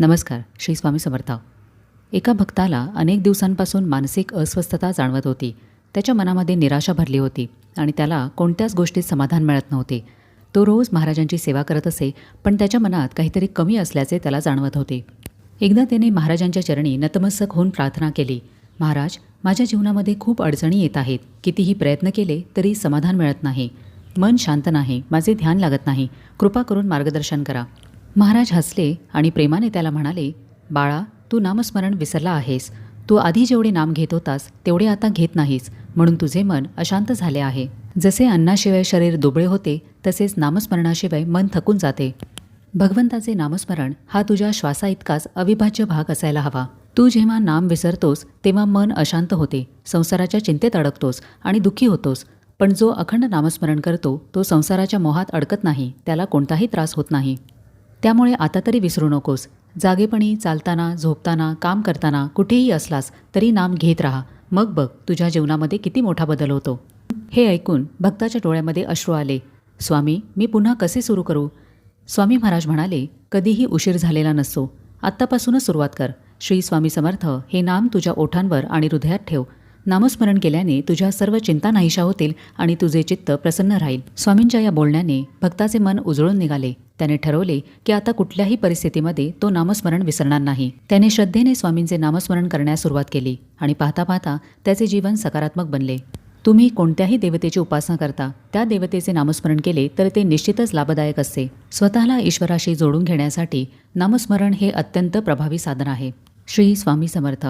नमस्कार श्री स्वामी समर्थ. एका भक्ताला अनेक दिवसांपासून मानसिक अस्वस्थता जाणवत होती. त्याच्या मनामध्ये निराशा भरली होती आणि त्याला कोणत्याच गोष्टीत समाधान मिळत नव्हते. तो रोज महाराजांची सेवा करत असे पण त्याच्या मनात काहीतरी कमी असल्याचे त्याला जाणवत होते. एकदा त्याने महाराजांच्या चरणी नतमस्तक होऊन प्रार्थना केली. महाराज माझ्या जीवनामध्ये खूप अडचणी येत आहेत. कितीही प्रयत्न केले तरी समाधान मिळत नाही. मन शांत नाही. माझे ध्यान लागत नाही. कृपा करून मार्गदर्शन करा. महाराज हसले आणि प्रेमाने त्याला म्हणाले बाळा तू नामस्मरण विसरला आहेस. तू आधी जेवढे नाम घेत होतास तेवढे आता घेत नाहीस. म्हणून तुझे मन अशांत झाले आहे. जसे अन्नाशिवाय शरीर दुबळे होते तसेच नामस्मरणाशिवाय मन थकून जाते. भगवंताचे नामस्मरण हा तुझ्या श्वासाइतकाच अविभाज्य भाग असायला हवा. तू जेव्हा नाम विसरतोस तेव्हा मन अशांत होते. संसाराच्या चिंतेत अडकतोस आणि दुःखी होतोस. पण जो अखंड नामस्मरण करतो तो संसाराच्या मोहात अडकत नाही. त्याला कोणताही त्रास होत नाही. त्यामुळे आता तरी विसरू नकोस. जागेपणी चालताना झोपताना काम करताना कुठेही असलास तरी नाम घेत राहा. मग बघ तुझ्या जीवनामध्ये किती मोठा बदल होतो. हे ऐकून भक्ताच्या डोळ्यामध्ये अश्रू आले. स्वामी मी पुन्हा कसे सुरू करू? स्वामी महाराज म्हणाले कधीही उशीर झालेला नसतो आत्तापासूनच सुरुवात कर. श्री स्वामी समर्थ हे नाम तुझ्या ओठांवर आणि हृदयात ठेव. नामस्मरण केल्याने तुझ्या सर्व चिंता नाहीशा होतील आणि तुझे चित्त प्रसन्न राहील. स्वामींच्या या बोलण्याने भक्ताचे मन उजळून निघाले. त्याने ठरवले की आता कुठल्याही परिस्थितीमध्ये तो नामस्मरण विसरणार नाही. त्याने श्रद्धेने स्वामींचे नामस्मरण करण्यास सुरुवात केली आणि पाहता पाहता त्याचे जीवन सकारात्मक बनले. तुम्ही कोणत्याही देवतेची उपासना करता त्या देवतेचे नामस्मरण केले तर ते निश्चितच लाभदायक असते. स्वतःला ईश्वराशी जोडून घेण्यासाठी नामस्मरण हे अत्यंत प्रभावी साधन आहे. श्री स्वामी समर्थ.